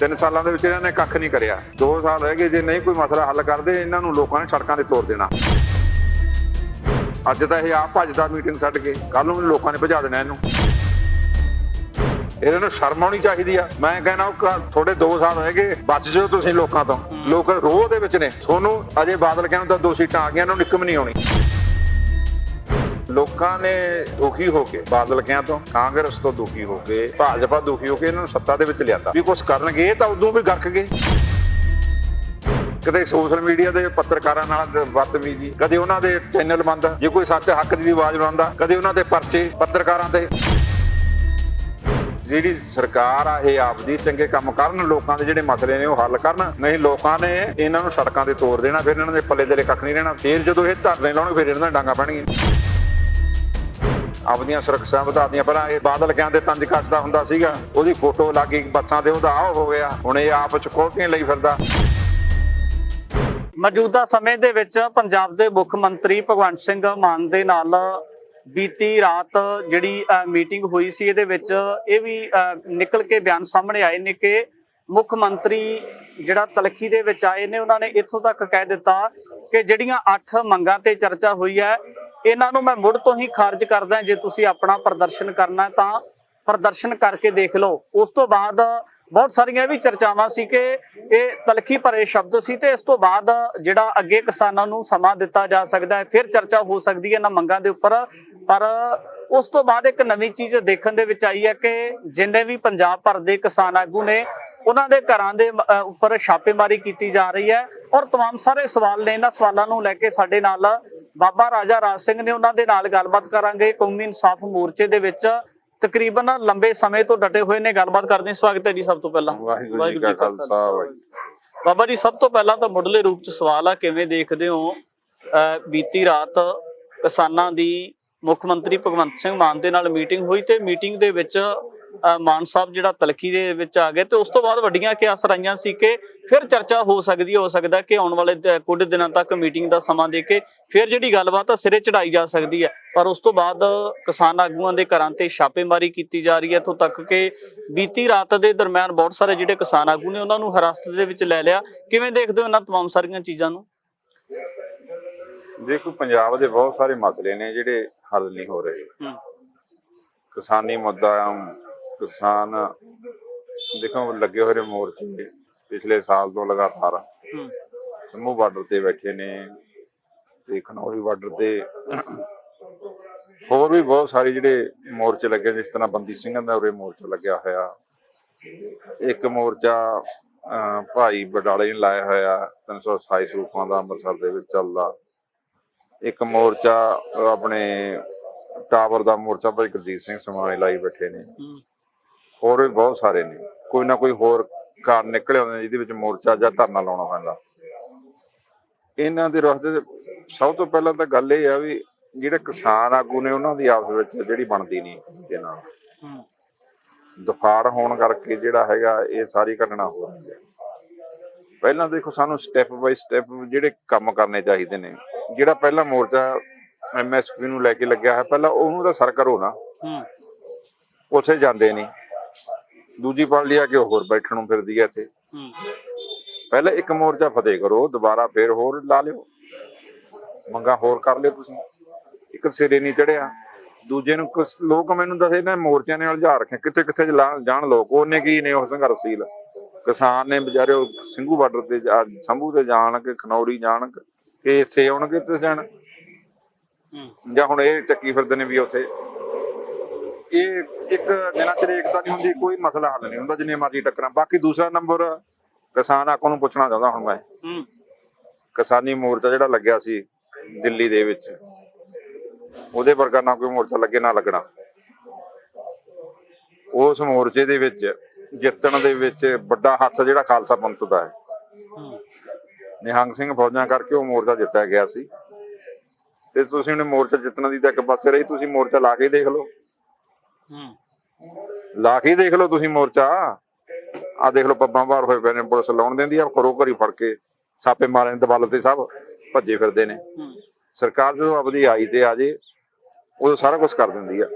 ਤਿੰਨ ਸਾਲਾਂ ਦੇ ਵਿੱਚ ਇਹਨਾਂ ਨੇ ਕੱਖ ਨਹੀਂ ਕਰਿਆ। 2 ਸਾਲ ਰਹਿ ਗਏ ਜੇ ਨਹੀਂ ਕੋਈ ਮਸਲਾ ਹੱਲ ਕਰਦੇ ਇਹਨਾਂ ਨੂੰ ਲੋਕਾਂ ਨੇ ਸੜਕਾਂ ਤੇ ਤੋਰ ਦੇਣਾ। ਅੱਜ ਤਾਂ ਇਹ ਆਪ ਭੱਜਦਾ ਮੀਟਿੰਗ ਛੱਡ ਕੇ ਕੱਲ ਨੂੰ ਲੋਕਾਂ ਨੇ ਭਜਾ ਦੇਣਾ ਇਹਨੂੰ। ਇਹਨਾਂ ਨੂੰ ਸ਼ਰਮ ਆਉਣੀ ਚਾਹੀਦੀ ਆ। ਮੈਂ ਕਹਿੰਦਾ ਥੋੜੇ 2 ਸਾਲ ਰਹਿ ਗਏ ਬਚ ਜਾਓ ਤੁਸੀਂ ਲੋਕਾਂ ਤੋਂ। ਲੋਕ ਰੋਹ ਦੇ ਵਿੱਚ ਨੇ। ਤੁਹਾਨੂੰ ਅਜੇ ਬਾਦਲ ਕਹਿੰਦੇ ਤਾਂ ਦੋ ਸੀਟਾਂ ਆ ਗਈਆਂ ਇਹਨਾਂ ਨੂੰ ਨਿਕਮ ਨਹੀਂ ਆਉਣੀ। ਲੋਕਾਂ ਨੇ ਦੁਖੀ ਹੋ ਕੇ ਬਾਦਲ ਕਿਆਂ ਤੋਂ, ਕਾਂਗਰਸ ਤੋਂ ਦੁਖੀ ਹੋ ਕੇ, ਭਾਜਪਾ ਦੁਖੀ ਹੋ ਕੇ ਇਹਨਾਂ ਨੂੰ ਸੱਤਾ ਦੇ ਵਿੱਚ ਲਿਆਂਦਾ। ਵੀ ਕੁਝ ਕਰਨਗੇ ਤਾਂ ਉਦੋਂ ਵੀ ਗਰਕ ਗਏ। ਕਦੇ ਸੋਸ਼ਲ ਮੀਡੀਆ ਦੇ ਪੱਤਰਕਾਰਾਂ ਨਾਲ ਬਦਤਮੀਜ਼ੀ ਕਦੇ ਉਹਨਾਂ ਦੇ ਚੈਨਲ ਬੰਦ, ਜੇ ਕੋਈ ਸੱਚ ਹੱਕ ਦੀ ਆਵਾਜ਼ ਉਠਾਉਂਦਾ ਕਦੇ ਉਹਨਾਂ ਤੇ ਪਰਚੇ ਪੱਤਰਕਾਰਾਂ ਤੇ। ਜਿਹੜੀ ਸਰਕਾਰ ਆ, ਇਹ ਆਪਦੀ ਚੰਗੇ ਕੰਮ ਕਰਨ, ਲੋਕਾਂ ਦੇ ਜਿਹੜੇ ਮਸਲੇ ਨੇ, ਉਹ ਹੱਲ ਕਰਨ। ਨਹੀਂ, ਲੋਕਾਂ ਨੇ ਇਹਨਾਂ ਨੂੰ ਸੜਕਾਂ ਤੇ ਤੋੜ ਦੇਣਾ, ਫਿਰ ਇਹਨਾਂ ਦੇ ਪੱਲੇ ਦੇ ਕੱਖ ਨਹੀਂ ਰਹਿਣਾ। ਫਿਰ ਜਦੋਂ ਇਹ ਧਰਨੇ ਲਾਉਣਗੇ ਫਿਰ ਇਹਨਾਂ ਦੀਆਂ ਡਾਂਗਾ ਪੈਣਗੀਆਂ। ਆਪਦੀਆਂ ਸੁਰੱਖਿਆ ਵਧਾਦੀਆਂ ਪਰ ਇਹ ਬਾਦਲ ਕਹਿੰਦੇ ਤੰਜ ਕੱਸਦਾ ਹੁੰਦਾ ਸੀਗਾ। ਉਹਦੀ ਫੋਟੋ ਲੱਗੀ ਬੱਸਾਂ ਤੇ ਉਹਦਾ ਆਹ ਹੋ ਗਿਆ। ਹੁਣ ਇਹ ਆਪ ਚ ਲਈ ਫਿਰਦਾ। ਮੌਜੂਦਾ ਸਮੇਂ ਦੇ ਵਿੱਚ ਪੰਜਾਬ ਦੇ ਮੁੱਖ ਮੰਤਰੀ ਭਗਵੰਤ ਸਿੰਘ ਮਾਨ ਦੇ ਨਾਲ ਬੀਤੀ ਰਾਤ ਜਿਹੜੀ ਮੀਟਿੰਗ ਹੋਈ ਸੀ, ਇਹਦੇ ਵਿੱਚ ਇਹ ਵੀ ਨਿਕਲ ਕੇ ਬਿਆਨ ਸਾਹਮਣੇ ਆਏ ਨੇ ਕਿ ਮੁੱਖ ਮੰਤਰੀ ਜਿਹੜਾ ਤਲਖੀ ਦੇ ਵਿੱਚ ਆਏ ਨੇ, ਉਹਨਾਂ ਨੇ ਇੱਥੋਂ ਤੱਕ ਕਹਿ ਦਿੱਤਾ ਕਿ ਜਿਹੜੀਆਂ 8 ਮੰਗਾਂ ਤੇ ਚਰਚਾ ਹੋਈ ਹੈ ਇਹਨਾਂ ਨੂੰ ਮੈਂ ਮੁੜ ਤੋਂ ਹੀ ਖਾਰਜ ਕਰਦਾ ਜੇ ਤੁਸੀਂ ਆਪਣਾ ਪ੍ਰਦਰਸ਼ਨ ਕਰਨਾ ਹੈ ਤਾਂ ਪ੍ਰਦਰਸ਼ਨ ਕਰਕੇ ਦੇਖ ਲਓ ਉਸ ਤੋਂ ਬਾਅਦ ਬਹੁਤ ਸਾਰੀਆਂ ਇਹ ਵੀ ਚਰਚਾਵਾਂ ਸੀ ਕਿ ਇਹ ਤਲਖੀ ਭਰੇ ਸ਼ਬਦ ਸੀ ਤੇ ਇਸ ਤੋਂ ਬਾਅਦ ਜਿਹੜਾ ਅੱਗੇ ਕਿਸਾਨਾਂ ਨੂੰ ਸਮਾਂ ਦਿੱਤਾ ਜਾ ਸਕਦਾ ਹੈ ਫਿਰ ਚਰਚਾ ਹੋ ਸਕਦੀ ਹੈ ਇਹਨਾਂ ਮੰਗਾਂ ਦੇ ਉੱਪਰ ਪਰ ਉਸ ਤੋਂ ਬਾਅਦ ਇੱਕ ਨਵੀਂ ਚੀਜ਼ ਦੇਖਣ ਦੇ ਵਿੱਚ ਆਈ ਹੈ ਕਿ ਜਿੰਨੇ ਵੀ ਪੰਜਾਬ ਭਰ ਦੇ ਕਿਸਾਨ ਆਗੂ ਨੇ ਉਹਨਾਂ ਦੇ ਘਰਾਂ ਦੇ ਅ, ਉੱਪਰ ਛਾਪੇਮਾਰੀ ਕੀਤੀ ਜਾ ਰਹੀ ਹੈ ਔਰ तमाम ਸਾਰੇ ਸਵਾਲ ਨੇ ਇਹਨਾਂ ਸਵਾਲਾਂ ਨੂੰ ਲੈ ਕੇ ਸਾਡੇ ਨਾਲ ਬਾਬਾ ਰਾਜਾ ਰਾਜ ਸਿੰਘ ਨੇ ਉਹਨਾਂ ਦੇ ਨਾਲ ਗੱਲਬਾਤ ਕਰਾਂਗੇ। ਕੌਮੀ ਇਨਸਾਫ ਮੋਰਚੇ ਦੇ ਵਿੱਚ ਤਕਰੀਬਨ ਲੰਬੇ ਸਮੇਂ ਤੋਂ ਡਟੇ ਹੋਏ ਨੇ। ਗੱਲਬਾਤ ਕਰਦੇ। ਸਵਾਗਤ ਹੈ ਜੀ ਸਭ ਤੋਂ ਪਹਿਲਾਂ। ਵਾਹਿਗੁਰੂ ਜੀ ਕਾ ਖਾਲਸਾ। ਵਾਹਿਗੁਰੂ ਬਾਬਾ ਜੀ ਸਭ ਤੋਂ ਪਹਿਲਾਂ ਤਾਂ ਮੁੱਢਲੇ ਰੂਪ ਚ ਸਵਾਲ ਆ। ਕਿਵੇਂ ਦੇਖਦੇ ਹੋ ਬੀਤੀ ਰਾਤ ਕਿਸਾਨਾਂ ਦੀ ਮੁੱਖ ਮੰਤਰੀ ਭਗਵੰਤ ਸਿੰਘ ਮਾਨ ਦੇ ਨਾਲ ਮੀਟਿੰਗ ਹੋਈ ਤੇ ਮੀਟਿੰਗ ਦੇ ਵਿੱਚ ਮਾਨ ਸਾਹਿਬ ਜਿਹੜਾ ਤਲਖੀ ਦੇ ਵਿੱਚ ਆ ਗਏ ਤੇ ਉਸ ਤੋਂ ਬਾਅਦ ਵੱਡੀਆਂ ਕਿਆਸ ਰਾਈਆਂ ਸੀ ਕਿ ਫਿਰ ਚਰਚਾ ਹੋ ਸਕਦੀ ਹੈ ਸਕਦਾ ਕਿ ਆਉਣ ਵਾਲੇ ਕੁਝ ਦਿਨਾਂ ਤੱਕ ਮੀਟਿੰਗ ਦਾ ਸਮਾਂ ਦੇ ਕੇ ਫਿਰ ਜਿਹੜੀ ਗੱਲਬਾਤ ਆ ਸਿਰੇ ਚੜਾਈ ਜਾ ਸਕਦੀ ਹੈ। ਪਰ ਉਸ ਤੋਂ ਬਾਅਦ ਕਿਸਾਨ ਆਗੂਆਂ ਦੇ ਘਰਾਂ ਤੇ ਛਾਪੇਮਾਰੀ ਕੀਤੀ ਜਾ ਰਹੀ ਹੈ ਇੱਥੋਂ ਤੱਕ ਕਿ ਬੀਤੀ ਰਾਤ ਦੇ ਦਰਮਿਆਨ ਬਹੁਤ ਸਾਰੇ ਜਿਹੜੇ ਕਿਸਾਨ ਆਗੂ ਨੇ ਉਹਨਾਂ ਨੂੰ ਹਿਰਾਸਤ ਦੇ ਵਿੱਚ ਲੈ ਲਿਆ। ਕਿਵੇਂ ਦੇਖਦੇ ਹੋ ਇਹਨਾਂ ਤਮਾਮ ਸਾਰੀਆਂ ਚੀਜ਼ਾਂ ਨੂੰ? ਦੇਖੋ ਪੰਜਾਬ ਦੇ ਬਹੁਤ ਸਾਰੇ ਮਸਲੇ ਨੇ ਜਿਹੜੇ ਹੱਲ ਨਹੀਂ ਹੋ ਰਹੇ। ਕਿਸਾਨੀ ਮੁੱਦਾ ਕਿਸਾਨ ਦੇਖੋ ਲੱਗੇ ਹੋਏ ਨੇ ਮੋਰਚੇ ਪਿਛਲੇ ਸਾਲ ਤੋਂ ਲਗਾਤਾਰ। ਸਮੂਹ ਬਾਰਡਰ ਤੇ ਬੈਠੇ ਨੇ ਤੇ ਖਨੌਰੀ ਬਾਰਡਰ ਤੇ ਹੋਰ ਵੀ ਬਹੁਤ ਸਾਰੇ ਜਿਹੜੇ ਮੋਰਚੇ ਲੱਗੇ ਜਿਸ ਤਰ੍ਹਾਂ ਬੰਦੀ ਸਿੰਘਾਂ ਦਾ ਉਰੇ ਮੋਰਚਾ ਲੱਗਿਆ ਹੋਇਆ। ਇੱਕ ਮੋਰਚਾ ਭਾਈ ਬਡਾਲੇ ਨੇ ਲਾਇਆ ਹੋਇਆ 327 ਸਰੂਪਾਂ ਦਾ ਅੰਮ੍ਰਿਤਸਰ ਦੇ ਵਿੱਚ ਚੱਲਦਾ। ਇੱਕ ਮੋਰਚਾ ਆਪਣੇ ਟਾਵਰ ਦਾ ਮੋਰਚਾ ਭਾਈ ਕੁਲਜੀਤ ਸਿੰਘ ਸਮਾਣੇ ਲਾਈ ਬੈਠੇ ਨੇ। ਹੋਰ ਵੀ ਬਹੁਤ ਸਾਰੇ ਨੇ। ਕੋਈ ਨਾ ਕੋਈ ਹੋਰ ਕਾਰਨ ਨਿਕਲੇ ਆਉਂਦੇ ਨੇ ਜਿਹਦੇ ਵਿੱਚ ਮੋਰਚਾ ਜਾਂ ਧਰਨਾ ਲਾਉਣਾ ਪੈਂਦਾ। ਇਹਨਾਂ ਦੇ ਰਸਤੇ ਸਭ ਤੋਂ ਪਹਿਲਾਂ ਤਾਂ ਗੱਲ ਇਹ ਆ ਵੀ ਜਿਹੜੇ ਕਿਸਾਨ ਆਗੂ ਨੇ ਉਹਨਾਂ ਦੀ ਆਪਸ ਵਿੱਚ ਜਿਹੜੀ ਬਣਦੀ ਨਹੀਂ ਦੂਜੇ ਨਾਲ। ਦਫਾੜ ਹੋਣ ਕਰਕੇ ਜਿਹੜਾ ਹੈਗਾ ਇਹ ਸਾਰੀ ਘਟਨਾ ਹੋ ਰਹੀ ਹੈ। ਪਹਿਲਾਂ ਦੇਖੋ ਸਾਨੂੰ ਸਟੈਪ ਬਾਈ ਸਟੈਪ ਜਿਹੜੇ ਕੰਮ ਕਰਨੇ ਚਾਹੀਦੇ ਨੇ ਜਿਹੜਾ ਪਹਿਲਾ ਮੋਰਚਾ ਐਮਐਸਪੀ ਨੂੰ ਲੈ ਕੇ ਲੱਗਿਆ ਹੈ ਪਹਿਲਾਂ ਉਹਨੂੰ ਤਾਂ ਸਰ ਕਰੋ ਨਾ ਹੂੰ। ਉੱਥੇ ਜਾਂਦੇ ਨਹੀਂ। ਦੂਜੀ ਪਾਰਟੀ ਆ ਕੇ ਹੋਰ ਬੈਠਣ ਨੂੰ ਫਿਰਦੀ ਹੈ ਇੱਥੇ। ਪਹਿਲਾਂ ਇੱਕ ਮੋਰਚਾ ਫਤਿਹ ਕਰੋ ਦੁਬਾਰਾ ਫੇਰ ਹੋਰ ਲਾ ਲਿਓ। ਮੰਗਾ ਹੋਰ ਕਰ ਲਿਓ ਤੁਸੀਂ। ਇੱਕ ਸਿਰੇ ਨਹੀਂ ਚੜਿਆ ਦੂਜੇ ਨੂੰ ਕੁਛ ਲੋਕ ਮੈਨੂੰ ਦੱਸੇ ਨੇ ਮੋਰਚਿਆਂ ਨੇ ਉਲਝਾ ਰੱਖੇ ਕਿੱਥੇ ਕਿੱਥੇ ਜਾਣ ਲੋਕ ਉਹਨੇ ਕੀ ਨੇ ਉਹ ਸੰਘਰਸ਼ੀਲ ਕਿਸਾਨ ਨੇ ਵਿਚਾਰੇ ਸਿੰਘੂ ਬਾਰਡਰ ਤੇ ਸੰਭੂ ਤੇ ਜਾਣ ਕਿ ਖਨੌਰੀ ਜਾਣ ਕਿ ਇੱਥੇ ਆਉਣਗੇ ਤੇ ਜਾਣ। ਹੂੰ। ਜਾਂ ਹੁਣ ਇਹ ਚੱਕੀ ਫਿਰਦੇ ਨੇ ਵੀ ਉੱਥੇ। ਇਹ ਇੱਕ ਜਿੰਨਾ ਚਿਰ ਏਕਤਾ ਨਹੀਂ ਹੁੰਦੀ ਕੋਈ ਮਸਲਾ ਹੱਲ ਨਹੀਂ ਹੁੰਦਾ ਜਿੰਨੇ ਮਰਜ਼ੀ ਟੱਕਰਾਂ। ਬਾਕੀ ਦੂਸਰਾ ਨੰਬਰ ਕਿਸਾਨ ਆਕੂ ਨੂੰ ਪੁੱਛਣਾ ਚਾਹੁੰਦਾ ਹੁਣ ਮੈਂ। ਕਿਸਾਨੀ ਮੋਰਚਾ ਜਿਹੜਾ ਲੱਗਿਆ ਸੀ ਦਿੱਲੀ ਦੇ ਵਿੱਚ ਉਹਦੇ ਵਰਗਾ ਨਾ ਕੋਈ ਮੋਰਚਾ ਲੱਗੇ ਨਾ ਲੱਗਣਾ। ਉਸ ਮੋਰਚੇ ਦੇ ਵਿੱਚ ਜਿੱਤਣ ਦੇ ਵਿੱਚ ਵੱਡਾ ਹੱਥ ਜਿਹੜਾ ਖਾਲਸਾ ਪੰਥ ਦਾ ਹੈ। ਨਿਹੰਗ ਸਿੰਘ ਫੌਜਾਂ ਕਰਕੇ ਉਹ ਮੋਰਚਾ ਜਿੱਤਿਆ ਗਿਆ ਸੀ। ਤੇ ਤੁਸੀਂ ਉਹਨੇ ਮੋਰਚਾ ਜਿੱਤਣ ਦੀ ਤਾਂ ਇੱਕ ਪਾਸੇ ਰਹੀ ਤੁਸੀਂ ਮੋਰਚਾ ਲਾ ਕੇ ਦੇਖ ਲਓ। ਲਾ ਕੇ ਦੇਖ ਲਓ ਤੁਸੀਂ ਮੋਰਚਾ। ਆ ਦੇਖ ਲਓ ਪੱਬਾਂ ਬਾਹਰ ਹੋਏ ਪਏ ਨੇ ਪੁਲਿਸ ਲਾਉਣ ਦਿੰਦੀ ਆ ਕਰੋ ਘਰੀ ਫੜ ਕੇ ਛਾਪੇ ਮਾਰੇ ਨੇ ਦਬਲ ਤੇ ਸਭ ਭੱਜੇ ਫਿਰਦੇ ਨੇ। ਸਰਕਾਰ ਜਦੋਂ ਆਪਦੀ ਆਈ ਤੇ ਆ ਜੇ ਉਹ ਸਾਰਾ ਕੁਝ ਕਰ ਦਿੰਦੀ ਆ।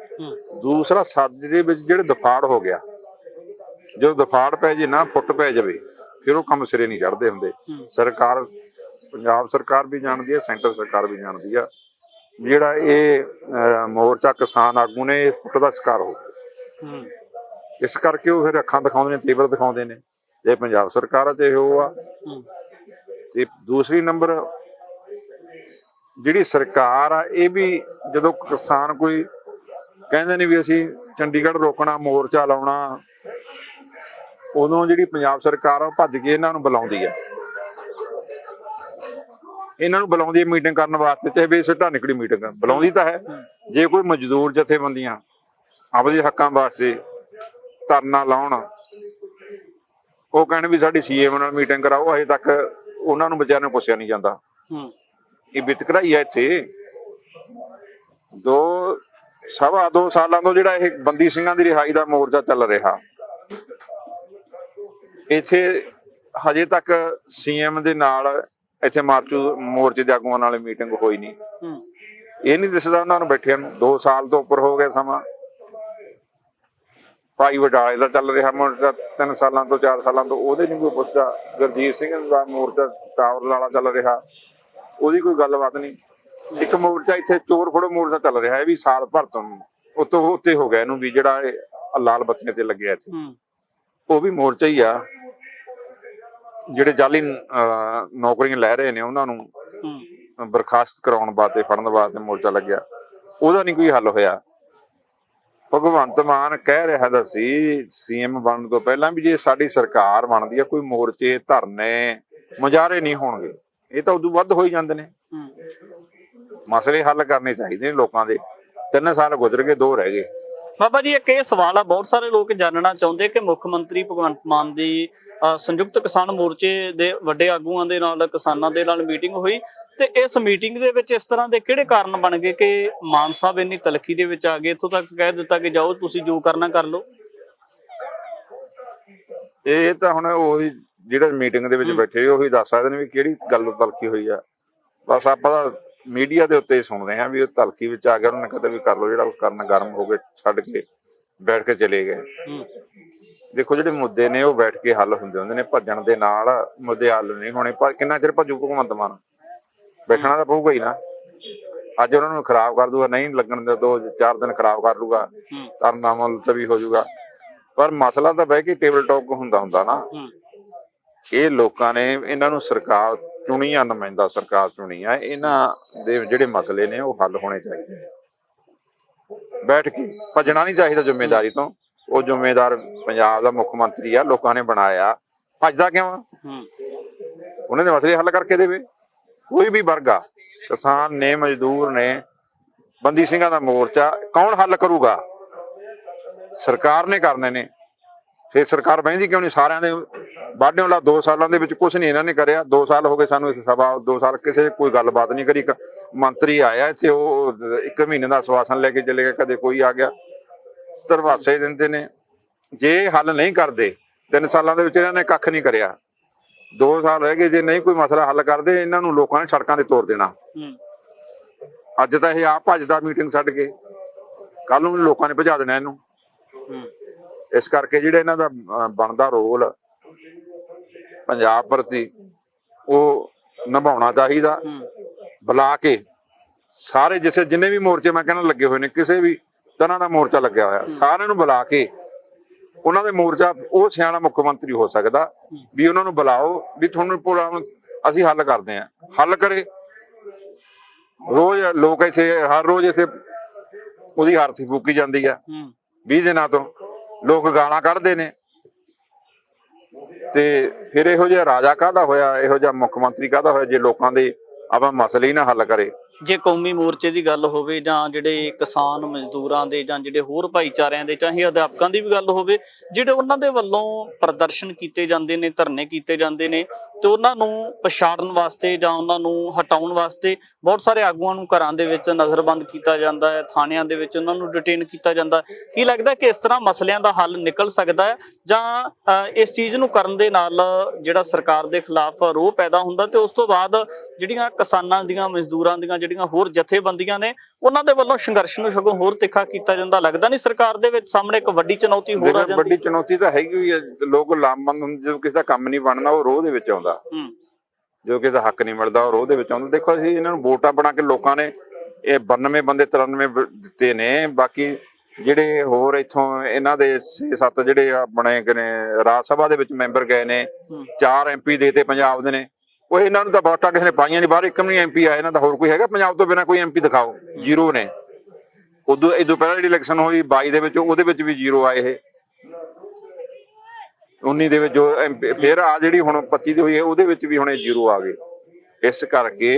ਦੂਸਰਾ ਸੱਜ ਦੇ ਵਿੱਚ ਜਿਹੜੇ ਦਫਾੜ ਹੋ ਗਿਆ ਜਦੋਂ ਦਫਾੜ ਪੈ ਜੇ ਨਾ ਫੁੱਟ ਪੈ ਜਾਵੇ ਫਿਰ ਉਹ ਕੰਮ ਸਿਰੇ ਨਹੀਂ ਚੜਦੇ ਹੁੰਦੇ। ਸਰਕਾਰ ਪੰਜਾਬ ਸਰਕਾਰ ਵੀ ਜਾਣਦੀ ਹੈ ਸੈਂਟਰ ਸਰਕਾਰ ਵੀ ਜਾਣਦੀ ਆ। ਜਿਹੜਾ ਇਹ ਮੋਰਚਾ ਕਿਸਾਨ ਆਗੂ ਨੇ ਇਹ ਫੁੱਟ ਦਾ ਸ਼ਿਕਾਰ ਹੋ। ਹੂੰ। ਇਸ ਕਰਕੇ ਉਹ ਫਿਰ ਅੱਖਾਂ ਦਿਖਾਉਂਦੇ ਨੇ ਤੇਵਰ ਦਿਖਾਉਂਦੇ ਨੇ। ਇਹ ਪੰਜਾਬ ਸਰਕਾਰ ਆ ਤੇ ਉਹ ਆ। ਤੇ ਦੂਸਰੀ ਨੰਬਰ ਜਿਹੜੀ ਸਰਕਾਰ ਆ ਇਹ ਵੀ ਜਦੋਂ ਕਿਸਾਨ ਕੋਈ ਕਹਿੰਦੇ ਨੇ ਵੀ ਅਸੀਂ ਚੰਡੀਗੜ੍ਹ ਰੋਕਣਾ ਮੋਰਚਾ ਲਾਉਣਾ ਉਦੋਂ ਜਿਹੜੀ ਪੰਜਾਬ ਸਰਕਾਰ ਆ ਭੱਜ ਕੇ ਇਹਨਾਂ ਨੂੰ ਬੁਲਾਉਂਦੀ ਆ। ਇਹਨਾਂ ਨੂੰ ਬੁਲਾਉਂਦੀ ਹੈ ਮੀਟਿੰਗ ਕਰਨ ਵਾਸਤੇ ਚਾਹੇ ਬੇਸਿੱਟਾ ਨਿਕਲੀ ਮੀਟਿੰਗ ਬੁਲਾਉਂਦੀ ਤਾਂ ਹੈ। ਜੇ ਕੋਈ ਮਜ਼ਦੂਰ ਜਥੇਬੰਦੀਆਂ ਆਪਦੇ ਹੱਕਾਂ ਵਾਸਤੇ ਧਰਨਾ ਲਾਉਣ ਉਹ ਕਹਿਣ ਵੀ ਸਾਡੀ ਸੀਐਮ ਨਾਲ ਮੀਟਿੰਗ ਕਰਾਓ ਅਜੇ ਤੱਕ ਉਹਨਾਂ ਨੂੰ ਵਿਚਾਰਿਆਂ ਨੂੰ ਪੁੱਛਿਆ ਨਹੀਂ ਜਾਂਦਾ। ਹੂੰ। ਇਹ ਵਿਤਕਰਾ ਹੀ ਹੈ ਇੱਥੇ। ਦੋ ਸਵਾ ਦੋ ਸਾਲਾਂ ਤੋਂ ਜਿਹੜਾ ਇਹ ਬੰਦੀ ਸਿੰਘਾਂ ਦੀ ਰਿਹਾਈ ਦਾ ਮੋਰਚਾ ਚੱਲ ਰਿਹਾ। ਇੱਥੇ ਹਜੇ ਤੱਕ ਸੀਐਮ ਦੇ ਨਾਲ ਇੱਥੇ ਮਾਰਚੂ ਮੋਰਚੇ ਦੇ ਆਗੂਆਂ ਨਾਲ ਮੀਟਿੰਗ ਹੋਈ ਨਹੀਂ। ਹੂੰ। ਇਹ ਨਹੀਂ ਦਿਸਦਾ ਉਹਨਾਂ ਨੂੰ ਬੈਠਿਆਂ ਨੂੰ। 2 ਸਾਲ ਤੋਂ ਉੱਪਰ ਹੋ ਗਿਆ ਸਮਾਂ। ਭਾਈ ਵਡਾਲੇ ਦਾ ਚੱਲ ਰਿਹਾ ਮੋਰਚਾ 3 ਸਾਲਾਂ ਤੋਂ 4 ਸਾਲਾਂ ਤੋਂ। ਉਹਦੇ ਨਹੀਂ ਕੋਈ ਪੁੱਛਦਾ। ਗੁਰਜੀਤ ਸਿੰਘ ਦਾ ਮੋਰਚਾ ਟਾਵਰ ਵਾਲਾ ਚੱਲ ਰਿਹਾ। ਉਹਦੀ ਕੋਈ ਗੱਲਬਾਤ ਨਹੀਂ। ਇੱਕ ਮੋਰਚਾ ਇੱਥੇ ਚੋਰ ਫੜੋ ਮੋਰਚਾ ਚੱਲ ਰਿਹਾ। ਇਹ ਵੀ ਸਾਲ ਭਰ ਤੋਂ ਉਤੋਂ ਉੱਤੇ ਹੋ ਗਿਆ ਇਹਨੂੰ ਵੀ ਜਿਹੜਾ ਇਹ ਲਾਲ ਬੱਤੀਆਂ ਤੇ ਲੱਗਿਆ ਇੱਥੇ। ਹੂੰ। ਉਹ ਵੀ ਮੋਰਚਾ ਹੀ ਆ। ਜਿਹੜੇ ਜਾਲੀ ਨੌਕਰੀਆਂ ਲੈ ਰਹੇ ਨੇ ਉਹਨਾਂ ਨੂੰ ਬਰਖਾਸਤ ਕਰਾਉਣ ਵਾਸਤੇ ਫੜਨ ਵਾਸਤੇ ਮੋਰਚਾ ਲੱਗਿਆ। ਉਹਦਾ ਨਹੀਂ ਕੋਈ ਹੱਲ ਹੋਇਆ। ਭਗਵੰਤ ਮਾਨ ਕਹਿ ਰਿਹਾ ਦਾ ਸੀ ਸੀਐਮ ਬਣਨ ਤੋਂ ਪਹਿਲਾਂ ਵੀ ਜੇ ਸਾਡੀ ਸਰਕਾਰ ਬਣਦੀ ਆ ਕੋਈ ਮੋਰਚੇ ਧਰਨੇ ਮੁਜ਼ਾਹਰੇ ਨਹੀਂ ਹੋਣਗੇ। ਇਹ ਤਾਂ ਉਦੋਂ ਵੱਧ ਹੋਈ ਜਾਂਦੇ ਨੇ। ਮਸਲੇ ਹੱਲ ਕਰਨੇ ਚਾਹੀਦੇ ਨੇ ਲੋਕਾਂ ਦੇ। ਤਿੰਨ ਸਾਲ ਗੁਜ਼ਰ ਗਏ ਦੋ ਰਹਿ ਗਏ। ਬਾਬਾ ਜੀ ਇੱਕ ਇਹ ਸਵਾਲ ਆ ਬਹੁਤ ਸਾਰੇ ਲੋਕ ਜਾਣਨਾ ਚਾਹੁੰਦੇ ਕਿ ਮੁੱਖ ਮੰਤਰੀ ਭਗਵੰਤ ਮਾਨ ਦੀ ਸੰਯੁਕਤ ਕਿਸਾਨ ਮੋਰਚੇ ਦੇ ਵੱਡੇ ਆਗੂਆਂ ਦੇ ਨਾਲ ਕਿਸਾਨਾਂ ਦੇ ਨਾਲ ਮੀਟਿੰਗ ਹੋਈ ਤੇ ਇਸ ਮੀਟਿੰਗ ਦੇ ਵਿੱਚ ਇਸ ਤਰ੍ਹਾਂ ਦੇ ਕਿਹੜੇ ਕਾਰਨ ਬਣ ਗਏ ਕਿ ਮਾਨ ਸਾਹਿਬ ਇੰਨੀ ਤਲਖੀ ਦੇ ਵਿੱਚ ਆ ਗਏ? ਇੱਥੋਂ ਤੱਕ ਕਹਿ ਦਿੱਤਾ ਕਿ ਜਾਓ ਤੁਸੀਂ ਜੋ ਕਰਨਾ ਕਰ ਲਓ। ਇਹ ਤਾਂ ਹੁਣ ਉਹੀ ਜਿਹੜਾ ਮੀਟਿੰਗ ਦੇ ਵਿੱਚ ਬੈਠੇ ਉਹੀ ਦੱਸ ਸਕਦੇ ਨੇ ਵੀ ਕਿਹੜੀ ਗੱਲ ਤਲਖੀ ਹੋਈ ਆ। ਬਸ ਆਪਾਂ ਮੀਡੀਆ ਦੇ ਉੱਤੇ ਹੀ ਸੁਣਦੇ ਹਾਂ ਵੀ ਉਹ ਤਲਖੀ ਵਿੱਚ ਆ ਗਿਆ ਉਹਨਾਂ ਨੇ ਕਦੇ ਵੀ ਕਰ ਲਓ ਜਿਹੜਾ ਕੁਛ ਕਰਨਾ ਗਰਮ ਹੋ ਗਏ ਛੱਡ ਕੇ ਬੈਠ ਕੇ ਚਲੇ ਗਏ। ਦੇਖੋ ਜਿਹੜੇ ਮੁੱਦੇ ਨੇ ਉਹ ਬੈਠ ਕੇ ਹੱਲ ਹੁੰਦੇ ਹੁੰਦੇ ਨੇ ਭੱਜਣ ਦੇ ਨਾਲ ਮੁੱਦੇ ਹੱਲ ਨਹੀਂ ਹੋਣੇ ਪਰ ਕਿੰਨਾ ਚਿਰ ਭੱਜੂ ਭਗਵੰਤ ਮਾਨ? ਬੈਠਣਾ ਤਾਂ ਪਊਗਾ ਹੀ ਨਾ। ਅੱਜ ਉਹਨਾਂ ਨੂੰ ਖਰਾਬ ਕਰ ਦੂਗਾ ਨਹੀਂ ਲੱਗਣ ਦੇ ਦੋ ਚਾਰ ਦਿਨ ਖਰਾਬ ਕਰ ਲੂਗਾ ਹੂੰ। ਧਰਨਾ ਮੁਲਤਵੀ ਹੋ ਜਾਊਗਾ। ਪਰ ਮਸਲਾ ਤਾਂ ਬਹਿ ਕੇ ਟੇਬਲ ਟਾਕ ਹੁੰਦਾ ਹੁੰਦਾ ਨਾ। ਇਹ ਲੋਕਾਂ ਨੇ ਇਹਨਾਂ ਨੂੰ ਸਰਕਾਰ ਚੁਣੀ ਆ ਨੁਮਾਇੰਦਾ ਸਰਕਾਰ ਚੁਣੀ ਆ ਇਹਨਾਂ ਦੇ ਜਿਹੜੇ ਮਸਲੇ ਨੇ ਉਹ ਹੱਲ ਹੋਣੇ ਚਾਹੀਦੇ ਨੇ। ਬੈਠ ਕੇ ਭੱਜਣਾ ਨਹੀਂ ਚਾਹੀਦਾ ਜ਼ਿੰਮੇਵਾਰੀ ਤੋਂ। ਉਹ ਜ਼ਿੰਮੇਦਾਰ ਪੰਜਾਬ ਦਾ ਮੁੱਖ ਮੰਤਰੀ ਆ ਲੋਕਾਂ ਨੇ ਬਣਾਇਆ। ਭੱਜਦਾ ਕਿਉਂ ਆ? ਉਹਨਾਂ ਦੇ ਮਸਲੇ ਹੱਲ ਕਰਕੇ ਦੇਵੇ। ਕੋਈ ਵੀ ਵਰਗ ਕਿਸਾਨ ਨੇ ਮਜ਼ਦੂਰ ਨੇ ਬੰਦੀ ਸਿੰਘਾਂ ਦਾ ਮੋਰਚਾ ਕੌਣ ਹੱਲ ਕਰੂਗਾ? ਸਰਕਾਰ ਨੇ ਕਰਨੇ ਨੇ। ਫਿਰ ਸਰਕਾਰ ਬਹਿੰਦੀ ਕਿਉਂ ਨਹੀਂ? ਸਾਰਿਆਂ ਦੇ ਵਾਢਿਓ ਲਾ 2 ਸਾਲਾਂ ਦੇ ਵਿੱਚ ਕੁਝ ਨਹੀਂ ਇਹਨਾਂ ਨੇ ਕਰਿਆ। 2 ਸਾਲ ਹੋ ਗਏ ਸਾਨੂੰ ਇਸ ਸਭਾ 2 ਸਾਲ ਕਿਸੇ ਕੋਈ ਗੱਲਬਾਤ ਨਹੀਂ ਕਰੀ। ਇੱਕ ਮੰਤਰੀ ਆਇਆ ਇੱਥੇ ਉਹ ਇੱਕ ਮਹੀਨੇ ਦਾ ਸਵਾਸਨ ਲੈ ਕੇ ਚਲੇ ਗਿਆ ਕਦੇ ਕੋਈ ਆ ਗਿਆ। ਧਰਵਾਸੇ ਦਿੰਦੇ ਨੇ। ਜੇ ਹੱਲ ਨਹੀਂ ਕਰਦੇ ਤਿੰਨ ਸਾਲਾਂ ਦੇ ਵਿੱਚ ਇਹਨਾਂ ਨੇ ਕੱਖ ਨਹੀਂ ਕਰਿਆ। 2 ਸਾਲ ਰਹਿ ਗਏ ਜੇ ਨਹੀਂ ਕੋਈ ਮਸਲਾ ਹੱਲ ਕਰਦੇ ਇਹਨਾਂ ਨੂੰ ਲੋਕਾਂ ਨੇ ਸੜਕਾਂ ਤੇ ਤੋਰ ਦੇਣਾ। ਅੱਜ ਤਾਂ ਇਹ ਆਪ ਭੱਜਦਾ ਮੀਟਿੰਗ ਛੱਡ ਕੇ। ਕੱਲ ਨੂੰ ਲੋਕਾਂ ਨੇ ਭਜਾ ਦੇਣਾ ਇਹਨੂੰ। ਇਸ ਕਰਕੇ ਜਿਹੜਾ ਇਹਨਾਂ ਦਾ ਬਣਦਾ ਰੋਲ ਪੰਜਾਬ ਪ੍ਰਤੀ ਉਹ ਨਿਭਾਉਣਾ ਚਾਹੀਦਾ। ਬੁਲਾ ਕੇ ਸਾਰੇ ਜਿਸੇ ਜਿੰਨੇ ਵੀ ਮੋਰਚੇ ਮੈਂ ਕਹਿੰਦਾ ਲੱਗੇ ਹੋਏ ਨੇ ਕਿਸੇ ਵੀ ਤਰ੍ਹਾਂ ਦਾ ਮੋਰਚਾ ਲੱਗਿਆ ਹੋਇਆ ਸਾਰਿਆਂ ਨੂੰ ਬੁਲਾ ਕੇ ਉਹਨਾਂ ਦੇ ਮੋਰਚਾ ਉਹ ਸਿਆਣਾ ਮੁੱਖ ਮੰਤਰੀ ਹੋ ਸਕਦਾ ਵੀ ਉਹਨਾਂ ਨੂੰ ਬੁਲਾਓ ਵੀ ਤੁਹਾਨੂੰ ਪੂਰਾ ਅਸੀਂ ਹੱਲ ਕਰਦੇ ਹਾਂ। ਹੱਲ ਕਰੇ। ਰੋਜ਼ ਲੋਕ ਇੱਥੇ ਹਰ ਰੋਜ਼ ਇੱਥੇ ਉਹਦੀ ਆਰਥੀ ਫੂਕੀ ਜਾਂਦੀ ਆ ਹੂੰ। 20 ਦਿਨਾਂ ਤੋਂ। ਲੋਕ ਗਾਲਾਂ ਕੱਢਦੇ ਨੇ। ਤੇ ਫਿਰ ਇਹੋ ਜਿਹਾ ਰਾਜਾ ਕਾਹਦਾ ਹੋਇਆ? ਇਹੋ ਜਿਹਾ ਮੁੱਖ ਮੰਤਰੀ ਕਾਹਦਾ ਹੋਇਆ? ਜੇ ਲੋਕਾਂ ਦੇ ਆਪਾਂ ਮਸਲੇ ਹੀ ਨਾ ਹੱਲ ਕਰੇ। ਜੇ ਕੌਮੀ ਮੋਰਚੇ ਦੀ ਗੱਲ ਹੋਵੇ ਜਾਂ ਜਿਹੜੇ ਕਿਸਾਨ ਮਜ਼ਦੂਰਾਂ ਦੇ ਜਾਂ ਜਿਹੜੇ ਹੋਰ ਭਾਈਚਾਰਿਆਂ ਦੇ ਚਾਹੇ ਅਧਿਆਪਕਾਂ ਦੀ ਵੀ ਗੱਲ ਹੋਵੇ, ਜਿਹੜੇ ਉਹਨਾਂ ਦੇ ਵੱਲੋਂ ਪ੍ਰਦਰਸ਼ਨ ਕੀਤੇ ਜਾਂਦੇ ਨੇ, ਧਰਨੇ ਕੀਤੇ ਜਾਂਦੇ ਨੇ ਤੇ ਉਹਨਾਂ ਨੂੰ ਪਛਾੜਨ ਵਾਸਤੇ ਜਾਂ ਉਹਨਾਂ ਨੂੰ ਹਟਾਉਣ ਵਾਸਤੇ ਬਹੁਤ ਸਾਰੇ ਆਗੂਆਂ ਨੂੰ ਘਰਾਂ ਦੇ ਵਿੱਚ ਨਜ਼ਰਬੰਦ ਕੀਤਾ ਜਾਂਦਾ ਹੈ ਥਾਣਿਆਂ ਦੇ ਵਿੱਚ ਉਹਨਾਂ ਨੂੰ ਡਿਟੇਨ ਕੀਤਾ ਜਾਂਦਾ ਹੈ। ਕੀ ਲੱਗਦਾ ਕਿ ਇਸ ਤਰ੍ਹਾਂ ਮਸਲਿਆਂ ਦਾ ਹੱਲ ਨਿਕਲ ਸਕਦਾ ਹੈ ਜਾਂ ਇਸ ਚੀਜ਼ ਨੂੰ ਕਰਨ ਦੇ ਨਾਲ ਜਿਹੜਾ ਸਰਕਾਰ ਦੇ ਖਿਲਾਫ ਰੋਹ ਪੈਦਾ ਹੁੰਦਾ ਤੇ ਉਸ ਤੋਂ ਬਾਅਦ ਜਿਹੜੀਆਂ ਕਿਸਾਨਾਂ ਦੀਆਂ ਮਜ਼ਦੂਰਾਂ ਦੀਆਂ ਜਿਹੜੀਆਂ ਹੋਰ ਜਥੇਬੰਦੀਆਂ ਨੇ ਉਹਨਾਂ ਦੇ ਵੱਲੋਂ ਸੰਘਰਸ਼ ਨੂੰ ਸਗੋਂ ਹੋਰ ਤਿੱਖਾ ਕੀਤਾ ਜਾਂਦਾ। ਲੱਗਦਾ ਨਹੀਂ ਸਰਕਾਰ ਦੇ ਵਿੱਚ ਸਾਹਮਣੇ ਇੱਕ ਵੱਡੀ ਚੁਣੌਤੀ ਹੋਰ ਆ ਜਾਂਦੀ? ਵੱਡੀ ਚੁਣੌਤੀ ਤਾਂ ਹੈਗੀ ਹੋਈ ਹੈ। ਲੋਕ ਲਾਮਬੰਦ ਹੁੰਦੇ ਜਦੋਂ ਕਿਸੇ ਦਾ ਕੰਮ ਨਹੀਂ ਬਣਦਾ ਉਹ ਰੋਹ ਦੇ ਵਿੱਚ ਆਉਂਦਾ। ਹੂੰ। ਜੋ ਕਿਸੇ ਦਾ ਹੱਕ ਨਹੀਂ ਮਿਲਦਾ ਉਹ ਰੋਹ ਦੇ ਵਿੱਚ ਆਉਂਦਾ। ਦੇਖੋ ਅਸੀਂ ਇਹਨਾਂ ਨੂੰ ਵੋਟਾਂ ਬਣਾ ਕੇ ਲੋਕਾਂ ਨੇ ਇਹ 92 ਬੰਦੇ 93 ਬ- ਦਿੱਤੇ ਨੇ। ਬਾਕੀ ਜਿਹੜੇ ਹੋਰ ਇੱਥੋਂ ਇਹਨਾਂ ਦੇ 6-7 ਜਿਹੜੇ ਕਿ ਨੇ ਰਾਜ ਸਭਾ ਦੇ ਵਿੱਚ ਮੈਂਬਰ ਗਏ ਨੇ ਹੂੰ। ਚਾਰ ਐਮਪੀ ਦੇਤੇ ਪੰਜਾਬ ਦੇ ਨੇ। ਉਹ ਇਹਨਾਂ ਨੂੰ ਤਾਂ ਵੋਟਾਂ ਕਿਸੇ ਨੇ ਪਾਈਆਂ ਨਹੀਂ ਬਾਹਰ ਇੱਕ ਵੀ ਐਮਪੀ ਆਇਆ। ਇਹਨਾਂ ਦਾ ਹੋਰ ਕੋਈ ਹੈਗਾ? ਪੰਜਾਬ ਤੋਂ ਬਿਨਾ ਕੋਈ ਐਮਪੀ ਦਿਖਾਓ। ਜ਼ੀਰੋ ਨੇ। ਉਦੋਂ ਇਦੋਂ ਪਹਿਲਾਂ ਜਿਹੜੀ ਇਲੈਕਸ਼ਨ ਹੋਈ 22 ਦੇ ਵਿੱਚ ਉਹਦੇ ਵਿੱਚ ਵੀ ਜ਼ੀਰੋ ਆਏ ਇਹ। 19 ਦੇ ਵਿੱਚ ਜੋ ਫਿਰ ਆ ਜਿਹੜੀ ਹੁਣ 25 ਦੀ ਹੋਈ ਹੈ ਉਹਦੇ ਵਿੱਚ ਵੀ ਹੁਣ ਇਹ ਜ਼ੀਰੋ ਆ ਗਏ। ਇਸ ਕਰਕੇ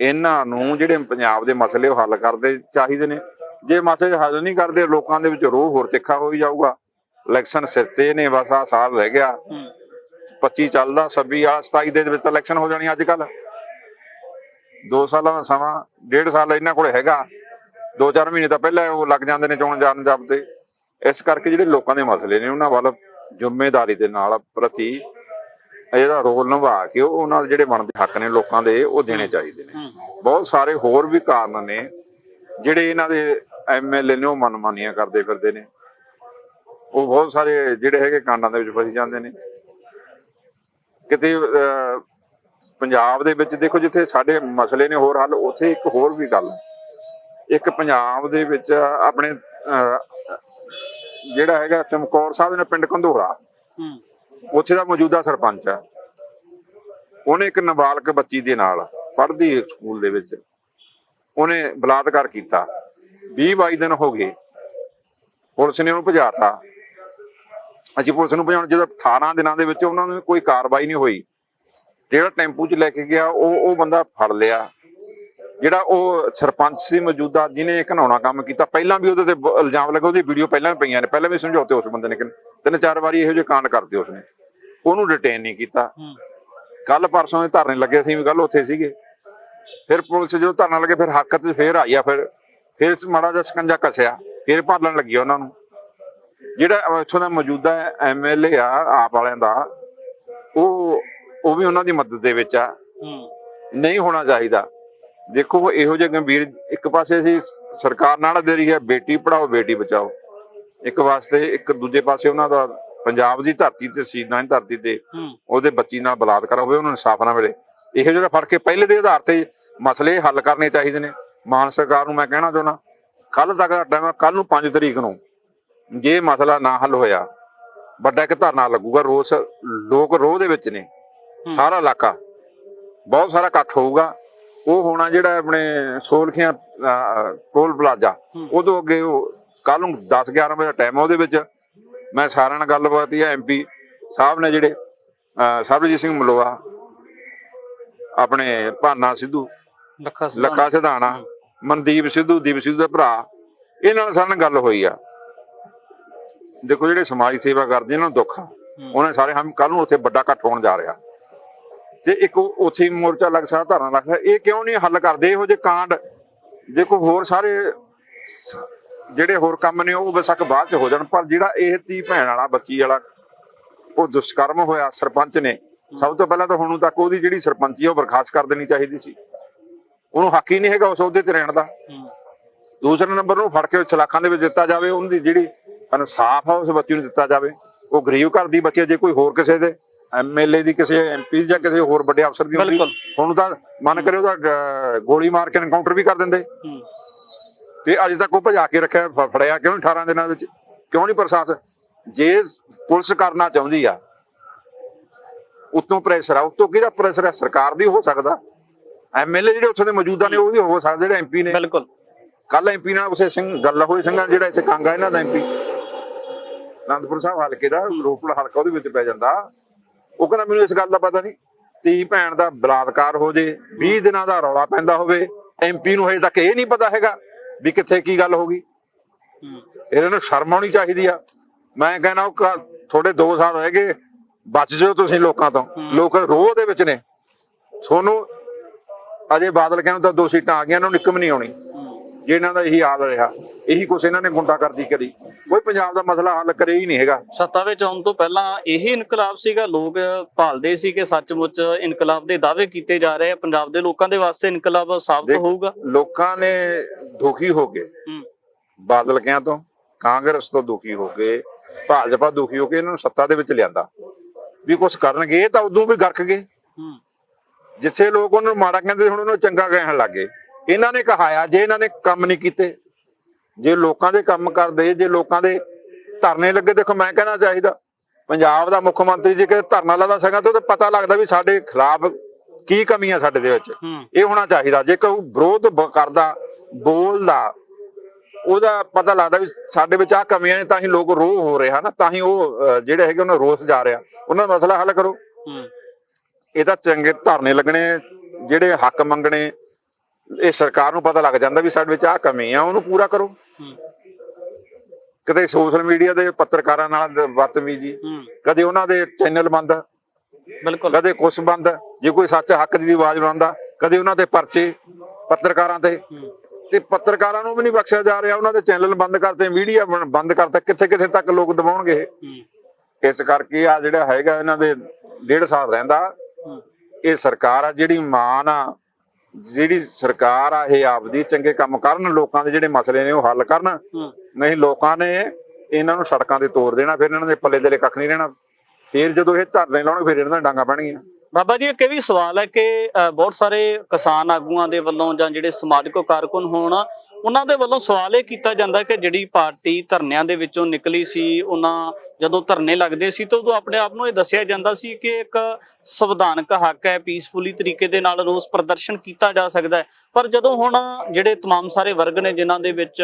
ਇਹਨਾਂ ਨੂੰ ਜਿਹੜੇ ਪੰਜਾਬ ਦੇ ਮਸਲੇ ਉਹ ਹੱਲ ਕਰਦੇ ਚਾਹੀਦੇ ਨੇ। ਜੇ ਮਸਲੇ ਹੱਲ ਨਹੀਂ ਕਰਦੇ ਲੋਕਾਂ ਦੇ ਵਿੱਚ ਰੋਹ ਹੋਰ ਤਿੱਖਾ ਹੋਈ ਜਾਊਗਾ। ਇਲੈਕਸ਼ਨ ਸਿਰ ਤੇ ਨੇ ਬਸ ਆ ਸਾਲ ਰਹਿ ਗਿਆ। ਹੂੰ। 25 ਚੱਲਦਾ 26 ਵਾਲਾ 27 ਦੇ ਵਿੱਚ ਇਲੈਕਸ਼ਨ ਹੋ ਜਾਣੀ ਅੱਜ ਕੱਲ 2 ਸਾਲਾਂ ਦਾ ਸਮਾਂ ਡੇਢ ਸਾਲ ਇਹਨਾਂ ਕੋਲ ਹੈਗਾ। 2-4 ਮਹੀਨੇ ਤਾਂ ਪਹਿਲਾਂ ਉਹ ਲੱਗ ਜਾਂਦੇ ਨੇ ਚੋਣ ਜਾਣ ਜਾਬਤੇ। ਇਸ ਕਰਕੇ ਜਿਹੜੇ ਲੋਕਾਂ ਦੇ ਮਸਲੇ ਨੇ ਉਹਨਾਂ ਵੱਲ ਜ਼ਿੰਮੇਵਾਰੀ ਦੇ ਨਾਲ ਪ੍ਰਤੀ ਇਹਦਾ ਰੋਲ ਨਿਭਾ ਕੇ ਉਹ ਉਹਨਾਂ ਦੇ ਜਿਹੜੇ ਬਣਦੇ ਹੱਕ ਨੇ ਲੋਕਾਂ ਦੇ ਉਹ ਦੇਣੇ ਚਾਹੀਦੇ ਨੇ। ਬਹੁਤ ਸਾਰੇ ਹੋਰ ਵੀ ਕਾਰਨ ਨੇ ਜਿਹੜੇ ਇਹਨਾਂ ਦੇ ਐਮਐਲਏ ਨੇ ਉਹ ਮਨਮਾਨੀਆਂ ਕਰਦੇ ਫਿਰਦੇ ਨੇ। ਉਹ ਬਹੁਤ ਸਾਰੇ ਜਿਹੜੇ ਹੈਗੇ ਕਾਂਡਾਂ ਦੇ ਵਿੱਚ ਫਸੀ ਜਾਂਦੇ ਨੇ। ਕਿਤੇ ਪੰਜਾਬ ਦੇ ਵਿੱਚ ਦੇਖੋ ਜਿੱਥੇ ਸਾਡੇ ਮਸਲੇ ਨੇ ਹੋਰ ਹੱਲ ਉੱਥੇ ਇੱਕ ਹੋਰ ਵੀ ਗੱਲ। ਇੱਕ ਪੰਜਾਬ ਦੇ ਵਿੱਚ ਆਪਣੇ ਜਿਹੜਾ ਹੈਗਾ ਚਮਕੌਰ ਸਾਹਿਬ ਨੇ ਪਿੰਡ ਕੰਧੋਰਾ। ਹੂੰ। ਉੱਥੇ ਦਾ ਮੌਜੂਦਾ ਸਰਪੰਚ ਹੈ। ਉਹਨੇ ਇੱਕ ਨਾਬਾਲਗ ਬੱਚੀ ਦੇ ਨਾਲ ਪੜ੍ਹਦੀ ਸਕੂਲ ਦੇ ਵਿੱਚ। ਉਹਨੇ ਬਲਾਤਕਾਰ ਕੀਤਾ। 20 22 ਦਿਨ ਹੋ ਗਏ। ਪੁਲਿਸ ਨੇ ਉਹਨੂੰ ਭਜਾਤਾ। ਅਸੀਂ ਪੁਲਿਸ ਨੂੰ ਭਜਾਉਣ ਜਦੋਂ 18 ਦਿਨਾਂ ਦੇ ਵਿੱਚ ਉਹਨਾਂ ਨੂੰ ਕੋਈ ਕਾਰਵਾਈ ਨਹੀਂ ਹੋਈ। ਜਿਹੜਾ ਟੈਂਪੂ 'ਚ ਲੈ ਕੇ ਗਿਆ ਉਹ ਉਹ ਬੰਦਾ ਫੜ ਲਿਆ। ਜਿਹੜਾ ਉਹ ਸਰਪੰਚ ਸੀ ਮੌਜੂਦਾ ਜਿਹਨੇ ਘਨਾਉਣਾ ਕੰਮ ਕੀਤਾ। ਪਹਿਲਾਂ ਵੀ ਉਹਦੇ ਤੇ ਇਲਜ਼ਾਮ ਲੱਗਾ ਉਹਦੀ ਵੀਡੀਓ ਪਹਿਲਾਂ ਵੀ ਪਈਆਂ ਨੇ। ਪਹਿਲਾਂ ਵੀ ਸਮਝੌਤੇ ਉਸ ਬੰਦੇ ਨੇ ਤਿੰਨ ਚਾਰ ਵਾਰੀ ਇਹੋ ਜਿਹੇ ਕਾਂਡ ਕਰਤੇ ਉਸਨੇ ਉਹਨੂੰ ਡਿਟੇਨ ਨਹੀਂ ਕੀਤਾ। ਕੱਲ ਪਰਸੋਂ ਦੇ ਧਰਨੇ ਲੱਗੇ ਸੀ ਵੀ ਕੱਲ ਉੱਥੇ ਸੀਗੇ। ਫਿਰ ਪੁਲਿਸ ਜਦੋਂ ਧਰਨਾ ਲੱਗੇ ਫਿਰ ਹੱਕ ਤੇ ਫੇਰ ਆਈ ਆ ਫਿਰ ਫਿਰ ਮਾੜਾ ਜਿਹਾ ਸਕੰਜਾ ਕੱਸਿਆ। ਫਿਰ ਭਾਲਣ ਲੱਗੀ ਉਹਨਾਂ ਨੂੰ। ਜਿਹੜਾ ਇੱਥੋਂ ਦਾ ਮੌਜੂਦਾ ਐਮਐਲਏ ਆ ਆਪ ਵਾਲਿਆਂ ਦਾ ਉਹ ਉਹ ਵੀ ਉਹਨਾਂ ਦੀ ਮਦਦ ਦੇ ਵਿੱਚ ਆ। ਨਹੀਂ ਹੋਣਾ ਚਾਹੀਦਾ। ਦੇਖੋ ਇਹੋ ਜਿਹੇ ਗੰਭੀਰ ਇੱਕ ਪਾਸੇ ਅਸੀਂ ਸਰਕਾਰ ਨਾਲ ਦੇ ਰਹੀ ਹੈ ਬੇਟੀ ਪੜਾਓ ਬੇਟੀ ਬਚਾਓ। ਇੱਕ ਵਾਸਤੇ ਇੱਕ ਦੂਜੇ ਪਾਸੇ ਉਹਨਾਂ ਦਾ ਪੰਜਾਬ ਦੀ ਧਰਤੀ ਤੇ ਸ਼ਹੀਦਾਂ ਦੀ ਧਰਤੀ ਤੇ ਹੂੰ। ਉਹਦੇ ਬੱਚੀ ਨਾਲ ਬਲਾਤਕਾਰ ਹੋਵੇ ਉਹਨਾਂ ਨੂੰ ਇਨਸਾਫ ਨਾ ਮਿਲੇ। ਇਹੋ ਜਿਹੜਾ ਫੜ ਕੇ ਪਹਿਲੇ ਦੇ ਆਧਾਰ ਤੇ ਮਸਲੇ ਹੱਲ ਕਰਨੇ ਚਾਹੀਦੇ ਨੇ। ਮਾਨ ਸਰਕਾਰ ਨੂੰ ਮੈਂ ਕਹਿਣਾ ਚਾਹੁੰਦਾ ਕੱਲ ਤੱਕ ਦਾ ਟਾਈਮ ਕੱਲ ਨੂੰ 5 ਤਰੀਕ ਨੂੰ ਜੇ ਮਸਲਾ ਨਾ ਹੱਲ ਹੋਇਆ ਵੱਡਾ ਇੱਕ ਧਰਨਾ ਲੱਗੂਗਾ ਰੋਸ ਲੋਕ ਰੋਹ ਦੇ ਵਿੱਚ ਨੇ। ਸਾਰਾ ਇਲਾਕਾ ਬਹੁਤ ਸਾਰਾ ਇਕੱਠ ਹੋਊਗਾ। ਉਹ ਹੋਣਾ ਜਿਹੜਾ ਆਪਣੇ ਸੋਲਖੀਆਂ ਟੋਲ ਪਲਾਜ਼ਾ। ਉਦੋਂ ਅੱਗੇ ਉਹ ਕੱਲ ਨੂੰ 10 11 ਵਜੇ ਦਾ ਟਾਈਮ ਉਹਦੇ ਵਿੱਚ ਮੈਂ ਸਾਰਿਆਂ ਨਾਲ ਗੱਲਬਾਤ ਹੀ ਐਮਪੀ ਸਾਹਿਬ ਨੇ ਜਿਹੜੇ ਸਰਬਜੀਤ ਸਿੰਘ ਮਲੋਆ ਆਪਣੇ ਭਾਨਾ ਸਿੱਧੂ ਲੱਖਾ ਸਿਧਾਣਾ। ਮਨਦੀਪ ਸਿੱਧੂ ਦੀਪ ਸਿੱਧੂ ਦਾ ਭਰਾ ਇਹਨਾਂ ਨਾਲ ਸਾਡੇ ਨਾਲ ਗੱਲ ਹੋਈ ਆ ਦੇਖੋ ਜਿਹੜੇ ਸਮਾਜ ਸੇਵਾ ਕਰਦੇ ਇਹਨਾਂ ਨੂੰ ਦੁੱਖ ਆ। ਉਹਨੇ ਸਾਰੇ ਹਮ ਕੱਲ ਨੂੰ ਉੱਥੇ ਵੱਡਾ ਇਕੱਠ ਹੋਣ ਜਾ ਰਿਹਾ ਤੇ ਇੱਕ ਉੱਥੇ ਮੋਰਚਾ ਲੱਗ ਸਕਦਾ ਧਰਨਾ ਲੱਗ ਸਕਦਾ ਇਹ ਕਿਉਂ ਨਹੀਂ ਹੱਲ ਕਰਦੇ? ਇਹੋ ਜਿਹੇ ਕਾਂਡ ਦੇਖੋ ਹੋਰ ਸਾਰੇ ਜਿਹੜੇ ਹੋਰ ਕੰਮ ਨੇ ਉਹ ਬਸਕ ਬਾਅਦ ਚ ਹੋ ਜਾਣ ਪਰ ਜਿਹੜਾ ਇਹ ਧੀ ਭੈਣ ਵਾਲਾ ਬੱਚੀ ਵਾਲਾ ਉਹ ਦੁਸ਼ਕਰਮ ਹੋਇਆ ਸਰਪੰਚ ਨੇ ਸਭ ਤੋਂ ਪਹਿਲਾਂ ਤਾਂ ਹੁਣ ਤੱਕ ਉਹਦੀ ਜਿਹੜੀ ਸਰਪੰਚੀ ਉਹ ਬਰਖਾਸਤ ਕਰ ਦੇਣੀ ਚਾਹੀਦੀ ਸੀ। ਉਹਨੂੰ ਹੱਕ ਹੀ ਨਹੀਂ ਹੈਗਾ ਉਸ ਅਹੁਦੇ ਤੇ ਰਹਿਣ ਦਾ। ਦੂਸਰੇ ਨੰਬਰ ਨੂੰ ਫੜ ਕੇ ਚਲਾਕਾਂ ਦੇ ਵਿੱਚ ਦਿੱਤਾ ਜਾਵੇ ਉਹਦੀ ਜਿਹੜੀ ਇਨਸਾਫ ਆ ਉਸ ਬੱਚੀ ਨੂੰ ਦਿੱਤਾ ਜਾਵੇ। ਉਹ ਗਰੀਬ ਘਰ ਦੀ ਬੱਚੀ ਜੇ ਕੋਈ ਹੋਰ ਕਿਸੇ ਦੇ ਐਮਐਲਏ ਦੀ ਕਿਸੇ ਐਮਪੀ ਜਾਂ ਕਿਸੇ ਹੋਰ ਵੱਡੇ ਅਫਸਰ ਦੀ ਹੁੰਦੀ ਬਿਲਕੁਲ। ਹੁਣ ਤਾਂ ਮਨ ਕਰੇ ਉਹਦਾ ਅਹ, ਗੋਲੀ ਮਾਰ ਕੇ ਐਨਕਾਊਂਟਰ ਵੀ ਕਰ ਦਿੰਦੇ। ਹੂੰ। ਤੇ ਅੱਜ ਤੱਕ ਉਹ ਭਜਾ ਕੇ ਰੱਖਿਆ ਫ- ਫੜਿਆ ਕਿਉਂ ਨੀ 18 ਦਿਨਾਂ ਵਿੱਚ? ਕਿਉਂ ਨਹੀਂ ਪ੍ਰਸ਼ਾਸਨ? ਜੇ ਪੁਲਿਸ ਕਰਨਾ ਚਾਹੁੰਦੀ ਆ ਉਤੋਂ ਪ੍ਰੈਸ਼ਰ ਆ ਉਤੋਂ ਕਿਹਦਾ ਪ੍ਰੈਸ਼ਰ ਆ? ਸਰਕਾਰ ਦੀ ਹੋ ਸਕਦਾ। ਐਮਐਲਏ ਜਿਹੜੇ ਉੱਥੇ ਦੇ ਮੌਜੂਦਾ ਨੇ ਉਹ ਵੀ ਹੋ ਸਕਦੇ ਜਿਹੜੇ ਐਮਪੀ ਨੇ। ਬਿਲਕੁਲ। ਕੱਲ ਐਮਪੀ ਨਾਲ ਉਸੇ ਸਿੰਘ ਗੱਲ ਹੋਈ ਸਿੰਘਾਂ ਜਿਹੜਾ ਇੱਥੇ ਕਾਂਗਾ ਇਹਨਾਂ ਦਾ ਐਮਪੀ ਅਨੰਦਪੁਰ ਸਾਹਿਬ ਹਲਕੇ ਦਾ ਰੋਪੜ ਹਲਕਾ ਉਹਦੇ ਵਿੱਚ ਪੈ ਜਾਂਦਾ। ਉਹ ਕਹਿੰਦਾ ਮੈਨੂੰ ਇਸ ਗੱਲ ਦਾ ਪਤਾ ਨਹੀਂ ਧੀ ਭੈਣ ਦਾ ਬਲਾਤਕਾਰ ਹੋ ਜੇ 20 ਦਿਨਾਂ ਦਾ ਰੌਲਾ ਪੈਂਦਾ ਹੋਵੇ ਐਮਪੀ ਨੂੰ ਹਜੇ ਤੱਕ ਇਹ ਨਹੀਂ ਪਤਾ ਹੈਗਾ ਵੀ ਕਿੱਥੇ ਕੀ ਗੱਲ ਹੋ ਗਈ। ਇਹਨਾਂ ਨੂੰ ਸ਼ਰਮ ਆਉਣੀ ਚਾਹੀਦੀ ਆ। ਮੈਂ ਕਹਿੰਦਾ ਉਹ ਥੋੜੇ 2 ਸਾਲ ਰਹਿ ਗਏ ਬਚ ਜਾਓ ਤੁਸੀਂ ਲੋਕਾਂ ਤੋਂ। ਲੋਕ ਰੋਹ ਦੇ ਵਿੱਚ ਨੇ। ਤੁਹਾਨੂੰ ਅਜੇ ਬਾਦਲ ਕਹਿੰਦੇ ਤਾਂ ਦੋ ਸੀਟਾਂ ਆ ਗਈਆਂ ਇਹਨਾਂ ਨੂੰ ਨਿਕਮ ਨਹੀਂ ਆਉਣੀ। ਜੇ ਇਹਨਾਂ ਦਾ ਇਹੀ ਹਾਲ ਰਿਹਾ ਇਹੀ ਕੁਛ ਇਹਨਾਂ ਨੇ ਗੁੰਡਾਗਰਦੀ ਕਰੀ। ਕੋਈ ਪੰਜਾਬ ਦਾ ਮਸਲਾ ਹੱਲ ਕਰੇ ਹੀ ਨਹੀਂ ਹੈਗਾ। ਸੱਤਾ ਵਿੱਚ ਆਉਣ ਤੋਂ ਪਹਿਲਾਂ ਇਹ ਇਨਕਲਾਬ ਸੀਗਾ ਲੋਕ ਭਾਲਦੇ ਸੀ ਕਿ ਸੱਚਮੁੱਚ ਇਨਕਲਾਬ ਦੇ ਦਾਅਵੇ ਕੀਤੇ ਜਾ ਰਹੇ ਆ। ਪੰਜਾਬ ਦੇ ਲੋਕਾਂ ਦੇ ਵਾਸਤੇ ਇਨਕਲਾਬ ਸਾਬਤ ਹੋਊਗਾ। ਲੋਕਾਂ ਨੇ ਦੁਖੀ ਹੋ ਕੇ ਬਾਦਲ ਕਿਆਂ ਤੋਂ ਕਾਂਗਰਸ ਤੋਂ ਦੁਖੀ ਹੋ ਕੇ ਭਾਜਪਾ ਦੁਖੀ ਹੋ ਕੇ ਇਹਨਾਂ ਨੂੰ ਸੱਤਾ ਦੇ ਵਿੱਚ ਲਿਆਂਦਾ। ਵੀ ਕੁਝ ਕਰਨਗੇ ਤਾਂ ਉਦੋਂ ਵੀ ਗਰਕ ਗਏ। ਜਿੱਥੇ ਲੋਕ ਉਹਨਾਂ ਨੂੰ ਮਾੜਾ ਕਹਿੰਦੇ ਹੁਣ ਉਹਨੂੰ ਚੰਗਾ ਕਹਿਣ ਲੱਗੇ ਇਹਨਾਂ ਨੇ ਕਹਾਇਆ ਜੇ ਇਹਨਾਂ ਨੇ ਕੰਮ ਨਹੀਂ ਕੀਤੇ ਜੇ ਲੋਕਾਂ ਦੇ ਕੰਮ ਕਰਦੇ ਜੇ ਲੋਕਾਂ ਦੇ ਧਰਨੇ ਲੱਗੇ ਦੇਖੋ ਮੈਂ ਕਹਿਣਾ ਚਾਹੀਦਾ ਪੰਜਾਬ ਦਾ ਮੁੱਖ ਮੰਤਰੀ ਜੇ ਕਿ ਧਰਨਾ ਲਾਦਾ ਸਕਾਂ ਤਾਂ ਪਤਾ ਲੱਗਦਾ ਵੀ ਸਾਡੇ ਖਿਲਾਫ ਕੀ ਕਮੀਆਂ ਸਾਡੇ ਦੇ ਵਿੱਚ। ਇਹ ਹੋਣਾ ਚਾਹੀਦਾ ਜੇ ਕੋਈ ਵਿਰੋਧ ਕਰਦਾ ਬੋਲਦਾ ਉਹਦਾ ਪਤਾ ਲੱਗਦਾ ਵੀ ਸਾਡੇ ਵਿੱਚ ਆ ਕਮੀਆਂ ਨੇ ਤਾਂ ਹੀ ਲੋਕ ਰੋਹ ਹੋ ਰਹੇ ਹਨ ਤਾਂ ਹੀ ਉਹ ਜਿਹੜੇ ਹੈਗੇ ਉਹਨਾਂ ਰੋਸ ਜਾ ਰਿਹਾ। ਉਹਨਾਂ ਦਾ ਮਸਲਾ ਹੱਲ ਕਰੋ। ਇਹ ਤਾਂ ਚੰਗੇ ਧਰਨੇ ਲੱਗਣੇ ਜਿਹੜੇ ਹੱਕ ਮੰਗਣੇ ਇਹ ਸਰਕਾਰ ਨੂੰ ਪਤਾ ਲੱਗ ਜਾਂਦਾ ਵੀ ਸਾਡੇ ਵਿੱਚ ਆ ਕਮੀ ਆ ਉਹਨੂੰ ਪੂਰਾ ਕਰੋ। ਕਦੇ ਸੋਸ਼ਲ ਮੀਡੀਆ ਦੇ ਪੱਤਰਕਾਰਾਂ ਨਾਲ ਬਦਤਮੀਜੀ ਕਦੇ ਉਹਨਾਂ ਦੇ ਚੈਨਲ ਬੰਦ। ਬਿਲਕੁਲ। ਕਦੇ ਕੁਛ ਬੰਦ। ਜੇ ਕੋਈ ਸੱਚ ਹੱਕ ਦੀ ਆਵਾਜ਼ ਬਣਾਉਂਦਾ ਕਦੇ ਉਹਨਾਂ ਤੇ ਪਰਚੇ ਪੱਤਰਕਾਰਾਂ ਤੇ। ਤੇ ਪੱਤਰਕਾਰਾਂ ਨੂੰ ਵੀ ਨਹੀਂ ਬਖਸ਼ਿਆ ਜਾ ਰਿਹਾ ਉਹਨਾਂ ਦੇ ਚੈਨਲ ਬੰਦ ਕਰਤੇ ਮੀਡੀਆ ਬੰਦ ਕਰਤਾ ਕਿੱਥੇ ਕਿੱਥੇ ਤੱਕ ਲੋਕ ਦਬਾਉਣਗੇ ਇਸ ਕਰਕੇ ਆ ਜਿਹੜਾ ਹੈਗਾ ਇਹਨਾਂ ਦੇ ਡੇਢ ਸਾਲ ਰਹਿੰਦਾ। ਇਹ ਸਰਕਾਰ ਆ ਜਿਹੜੀ ਮਾਨ ਆ ਜਿਹੜੀ ਸਰਕਾਰ ਆ ਇਹ ਆਪਦੀ ਚੰਗੇ ਕੰਮ ਕਰਨ ਲੋਕਾਂ ਦੇ ਜਿਹੜੇ ਮਸਲੇ ਨੇ ਉਹ ਹੱਲ ਕਰਨ। ਨਹੀਂ ਲੋਕਾਂ ਨੇ ਇਹਨਾਂ ਨੂੰ ਸੜਕਾਂ ਤੇ ਤੋੜ ਦੇਣਾ ਫਿਰ ਇਹਨਾਂ ਦੇ ਪੱਲੇ ਦੇ ਕੱਖ ਨਹੀਂ ਰਹਿਣਾ। ਫਿਰ ਜਦੋਂ ਇਹ ਧਰਨੇ ਲਾਉਣਗੇ ਫਿਰ ਇਹਨਾਂ ਦਾ ਡਾਂਗਾ ਪੈਣਗੀਆਂ। ਬਾਬਾ ਜੀ ਇੱਕ ਇਹ ਵੀ ਸਵਾਲ ਹੈ ਕਿ ਬਹੁਤ ਸਾਰੇ ਕਿਸਾਨ ਆਗੂਆਂ ਦੇ ਵੱਲੋਂ ਜਾਂ ਜਿਹੜੇ ਸਮਾਜਿਕ ਕਾਰਕੁਨ ਹੋਣ ਉਹਨਾਂ ਦੇ ਵੱਲੋਂ ਸਵਾਲ ਇਹ ਕੀਤਾ ਜਾਂਦਾ ਕਿ ਜਿਹੜੀ ਪਾਰਟੀ ਧਰਨਿਆਂ ਦੇ ਵਿੱਚੋਂ ਨਿਕਲੀ ਸੀ ਉਹਨਾਂ ਜਦੋਂ ਧਰਨੇ ਲੱਗਦੇ ਸੀ ਤਾਂ ਉਦੋਂ ਆਪਣੇ ਆਪ ਨੂੰ ਇਹ ਦੱਸਿਆ ਜਾਂਦਾ ਸੀ ਕਿ ਇੱਕ ਸੰਵਿਧਾਨਕ ਹੱਕ ਹੈ ਪੀਸਫੁਲੀ ਤਰੀਕੇ ਦੇ ਨਾਲ ਰੋਸ ਪ੍ਰਦਰਸ਼ਨ ਕੀਤਾ ਜਾ ਸਕਦਾ ਹੈ ਪਰ ਜਦੋਂ ਹੁਣ ਜਿਹੜੇ तमाम ਸਾਰੇ ਵਰਗ ਨੇ ਜਿਨ੍ਹਾਂ ਦੇ ਵਿੱਚ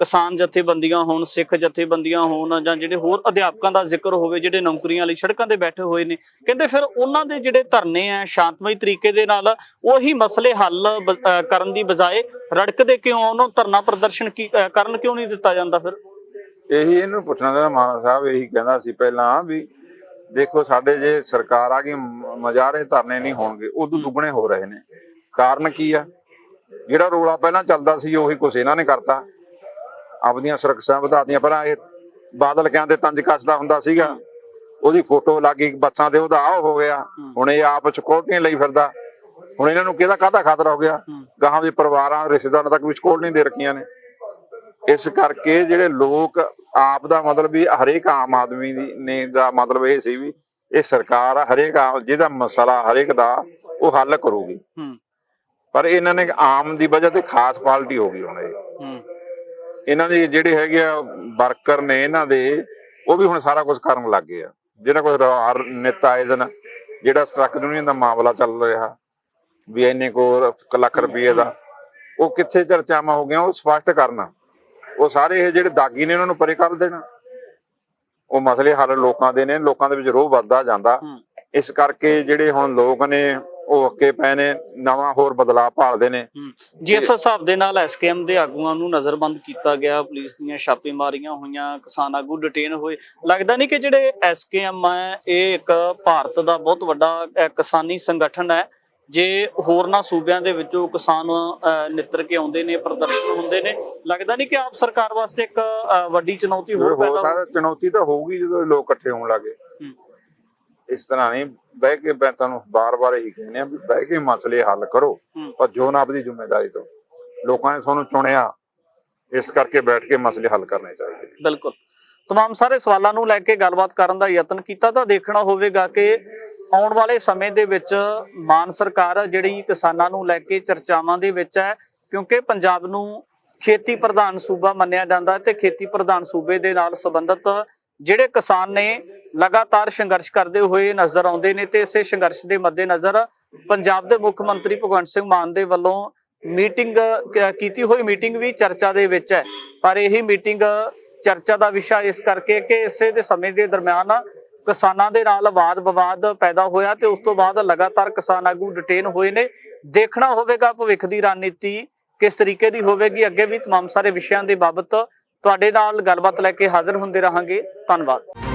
ਕਿਸਾਨ ਜਥੇਬੰਦੀਆਂ ਹੋਣ ਸਿੱਖ ਜਥੇਬੰਦੀਆਂ ਹੋਣ ਜਾਂ ਜਿਹੜੇ ਹੋਰ ਅਧਿਆਪਕਾਂ ਦਾ ਜ਼ਿਕਰ ਹੋਵੇ ਜਿਹੜੇ ਨੌਕਰੀਆਂ ਲਈ ਸੜਕਾਂ ਤੇ ਬੈਠੇ ਹੋਏ ਨੇ ਕਹਿੰਦੇ ਫਿਰ ਉਹਨਾਂ ਦੇ ਜਿਹੜੇ ਧਰਨੇ ਆ ਸ਼ਾਂਤਮਈ ਤਰੀਕੇ ਦੇ ਨਾਲ ਉਹੀ ਮਸਲੇ ਹੱਲ ਕਰਨ ਦੀ ਬਜਾਏ ਰੜਕਦੇ ਕਿਉਂ? ਉਹਨੂੰ ਧਰਨਾ ਪ੍ਰਦਰਸ਼ਨ ਕਰਨ ਕਿਉਂ ਨਹੀਂ ਦਿੱਤਾ ਜਾਂਦਾ ਫਿਰ? ਇਹੀ ਇਹਨੂੰ ਪੁੱਛਣਾ ਚਾਹੁੰਦਾ ਮਾਨ ਸਾਹਿਬ ਇਹੀ ਕਹਿੰਦਾ ਸੀ ਪਹਿਲਾਂ ਵੀ ਦੇਖੋ ਸਾਡੇ ਜੇ ਸਰਕਾਰ ਆ ਗਈ ਮਜ਼ਾਰੇ ਧਰਨੇ ਨਹੀਂ ਹੋਣਗੇ ਉਦੋਂ ਦੁੱਗਣੇ ਹੋ ਰਹੇ ਨੇ। ਕਾਰਨ ਕੀ ਆ? ਜਿਹੜਾ ਰੋਲਾ ਪਹਿਲਾਂ ਚੱਲਦਾ ਸੀ ਉਹੀ ਕੁਛ ਇਹਨਾਂ ਨੇ ਕਰਤਾ। ਆਪਦੀਆਂ ਸੁਰੱਖਿਆ ਵਧਾਤੀਆਂ ਪਰ ਇਹ ਬਾਦਲ ਕਹਿੰਦੇ ਤੰਜ ਕੱਸਦਾ ਹੁੰਦਾ ਸੀਗਾ। ਉਹਦੀ ਫੋਟੋ ਲੱਗੀ ਬੱਸਾਂ ਤੇ ਉਹਦਾ ਆਹ ਹੋ ਗਿਆ। ਹੁਣ ਇਹ ਆਪ ਸਿਕਿਉਰਟੀਆਂ ਲਈ ਫਿਰਦਾ। ਹੁਣ ਇਹਨਾਂ ਨੂੰ ਕਿਹਦਾ ਕਾਹਦਾ ਖਤਰਾ ਹੋ ਗਿਆ। ਗਾਹਾਂ ਵੀ ਪਰਿਵਾਰਾਂ ਰਿਸ਼ਤੇਦਾਰਾਂ ਤੱਕ ਵੀ ਸਿਕਿਉਰਟੀ ਨਹੀਂ ਦੇ ਰੱਖੀਆਂ ਨੇ। ਇਸ ਕਰਕੇ ਜਿਹੜੇ ਲੋਕ ਆਪ ਦਾ ਮਤਲਬ ਵੀ ਹਰੇਕ ਆਮ ਆਦਮੀ ਦੀ ਨੇ ਦਾ ਮਤਲਬ ਇਹ ਸੀ ਵੀ ਇਹ ਸਰਕਾਰ ਆ ਹਰੇਕ ਜਿਹਦਾ ਮਸਲਾ ਹਰੇਕ ਦਾ ਉਹ ਹੱਲ ਕਰੂਗੀ। ਪਰ ਇਹਨਾਂ ਨੇ ਆਮ ਦੀ ਵਜ੍ਹਾ ਤੇ ਖਾਸ ਪਾਰਟੀ ਹੋ ਗਈ ਹੁਣ ਇਹ। ਇਹਨਾਂ ਦੇ ਜਿਹੜੇ ਹੈਗੇ ਆ ਵਰਕਰ ਨੇ ਇਹਨਾਂ ਦੇ ਉਹ ਵੀ ਹੁਣ ਸਾਰਾ ਕੁਝ ਕਰਨ ਲੱਗ ਗਏ ਆ। ਜਿਹੜਾ ਕੋਈ ਨਿੱਤ ਆਏ ਦਿਨ ਜਿਹੜਾ ਸਟਰੱਕ ਯੂਨੀਅਨ ਦਾ ਮਾਮਲਾ ਚੱਲ ਰਿਹਾ ਵੀ ਇੰਨੇ ਕੋ ਲੱਖ ਰੁਪਏ ਦਾ ਉਹ ਕਿੱਥੇ ਚਰਚਾਵਾਂ ਹੋ ਗਈਆਂ ਉਹ ਸਪਸ਼ਟ ਕਰਨਾ। ਉਹ ਸਾਰੇ ਇਹ ਜਿਹੜੇ ਦਾਗੀ ਨੇ ਉਹਨਾਂ ਨੂੰ ਪਰੇ ਕਰ ਦੇਣਾ। ਉਹ ਮਸਲੇ ਹੱਲ ਲੋਕਾਂ ਦੇ ਨੇ ਲੋਕਾਂ ਦੇ ਵਿੱਚ ਰੋਹ ਵੱਧਦਾ ਜਾਂਦਾ। ਇਸ ਕਰਕੇ ਜਿਹੜੇ ਹੁਣ ਲੋਕ ਨੇ ਉਹ ਅੱਕੇ ਪਏ ਨੇ ਨਵਾਂ ਹੋਰ ਬਦਲਾਅ ਭਾਲਦੇ ਨੇ। ਜਿਸ ਹਿਸਾਬ ਦੇ ਨਾਲ ਐਸਕੇਐਮ ਦੇ ਆਗੂਆਂ ਨੂੰ ਨਜ਼ਰਬੰਦ ਕੀਤਾ ਗਿਆ ਪੁਲਿਸ ਦੀਆਂ ਛਾਪੇਮਾਰੀਆਂ ਹੋਈਆਂ ਕਿਸਾਨ ਆਗੂ ਡਿਟੇਨ ਹੋਏ ਲੱਗਦਾ ਨਹੀਂ ਕਿ ਜਿਹੜੇ ਐਸਕੇਐਮ ਹੈ ਇਹ ਇੱਕ ਭਾਰਤ ਦਾ ਬਹੁਤ ਵੱਡਾ ਕਿਸਾਨੀ ਸੰਗਠਨ ਹੈ ਜੇ ਹੋਰਨਾਂ ਸੂਬਿਆਂ ਦੇ ਵਿੱਚੋਂ ਕਿਸਾਨ ਨਿੱਤਰ ਕੇ ਆਉਂਦੇ ਨੇ ਪ੍ਰਦਰਸ਼ਨ ਹੁੰਦੇ ਨੇ ਲੱਗਦਾ ਨਹੀਂ ਕਿ ਆਪ ਸਰਕਾਰ ਵਾਸਤੇ ਇੱਕ ਵੱਡੀ ਚੁਣੌਤੀ ਹੋਰ ਹੋ ਪੈਦਾ ਹੋ ਸਕਦਾ ਚੁਣੌਤੀ ਤਾਂ ਹੋਊਗੀ ਜਦੋਂ ਲੋਕ ਇਕੱਠੇ ਹੋਣ ਲੱਗੇ। ਇਸ ਤਰ੍ਹਾਂ ਨਹੀਂ ਬਹਿ ਕੇ ਮੈਂ ਤੁਹਾਨੂੰ ਬਾਰ-ਬਾਰ ਇਹੀ ਕਹਿੰਦੇ ਆ ਵੀ ਬਹਿ ਕੇ ਮਸਲੇ ਹੱਲ ਕਰੋ ਹੂੰ। ਪਰ ਜੋ ਨਾ ਆਪਦੀ ਜ਼ਿੰਮੇਵਾਰੀ ਤੋਂ ਲੋਕਾਂ ਨੇ ਤੁਹਾਨੂੰ ਚੁਣਿਆ ਇਸ ਕਰਕੇ ਬੈਠ ਕੇ ਮਸਲੇ ਹੱਲ ਕਰਨੇ ਚਾਹੀਦੇ ਨੇ। ਬਿਲਕੁਲ तमाम ਸਾਰੇ ਸਵਾਲਾਂ ਨੂੰ ਲੈ ਕੇ ਗੱਲਬਾਤ ਕਰਨ ਦਾ ਯਤਨ ਕੀਤਾ ਤਾਂ ਦੇਖਣਾ ਹੋਵੇਗਾ ਕਿ ਆਉਣ ਵਾਲੇ ਸਮੇਂ ਦੇ ਵਿੱਚ ਮਾਨ ਸਰਕਾਰ ਜਿਹੜੀ ਕਿਸਾਨਾਂ ਨੂੰ ਲੈ ਕੇ ਚਰਚਾਵਾਂ ਦੇ ਵਿੱਚ ਹੈ ਕਿਉਂਕਿ ਪੰਜਾਬ ਨੂੰ ਖੇਤੀ ਪ੍ਰਧਾਨ ਸੂਬਾ ਮੰਨਿਆ ਜਾਂਦਾ ਹੈ ਤੇ ਖੇਤੀ ਪ੍ਰਧਾਨ ਸੂਬੇ ਦੇ ਨਾਲ ਸੰਬੰਧਿਤ ਜਿਹੜੇ ਕਿਸਾਨ ਨੇ ਲਗਾਤਾਰ ਸੰਘਰਸ਼ ਕਰਦੇ ਹੋਏ ਨਜ਼ਰ ਆਉਂਦੇ ਨੇ ਤੇ ਇਸੇ ਸੰਘਰਸ਼ ਦੇ ਮੱਦੇਨਜ਼ਰ ਪੰਜਾਬ ਦੇ ਮੁੱਖ ਮੰਤਰੀ ਭਗਵੰਤ ਸਿੰਘ ਮਾਨ ਦੇ ਵੱਲੋਂ ਮੀਟਿੰਗ ਕ- ਕੀਤੀ ਹੋਈ ਮੀਟਿੰਗ ਵੀ ਚਰਚਾ ਦੇ ਵਿੱਚ ਹੈ ਪਰ ਇਹ ਮੀਟਿੰਗ ਚਰਚਾ ਦਾ ਵਿਸ਼ਾ ਇਸ ਕਰਕੇ ਕਿ ਇਸੇ ਦੇ ਸਮੇਂ ਦੇ ਦਰਮਿਆਨ ਕਿਸਾਨਾਂ ਦੇ ਨਾਲ ਵਾਦ ਵਿਵਾਦ ਪੈਦਾ ਹੋਇਆ ਤੇ ਉਸ ਤੋਂ ਬਾਅਦ ਲਗਾਤਾਰ ਕਿਸਾਨ ਆਗੂ ਡਿਟੇਨ ਹੋਏ ਨੇ ਦੇਖਣਾ ਹੋਵੇਗਾ ਭਵਿੱਖ ਦੀ ਰਣਨੀਤੀ ਕਿਸ ਤਰੀਕੇ ਦੀ ਹੋਵੇਗੀ ਅੱਗੇ ਵੀ तमाम ਸਾਰੇ ਵਿਸ਼ਿਆਂ ਦੇ ਬਾਬਤ ਤੁਹਾਡੇ ਨਾਲ ਗੱਲਬਾਤ ਲੈ ਕੇ ਹਾਜ਼ਰ ਹੁੰਦੇ ਰਹਾਂਗੇ। ਧੰਨਵਾਦ।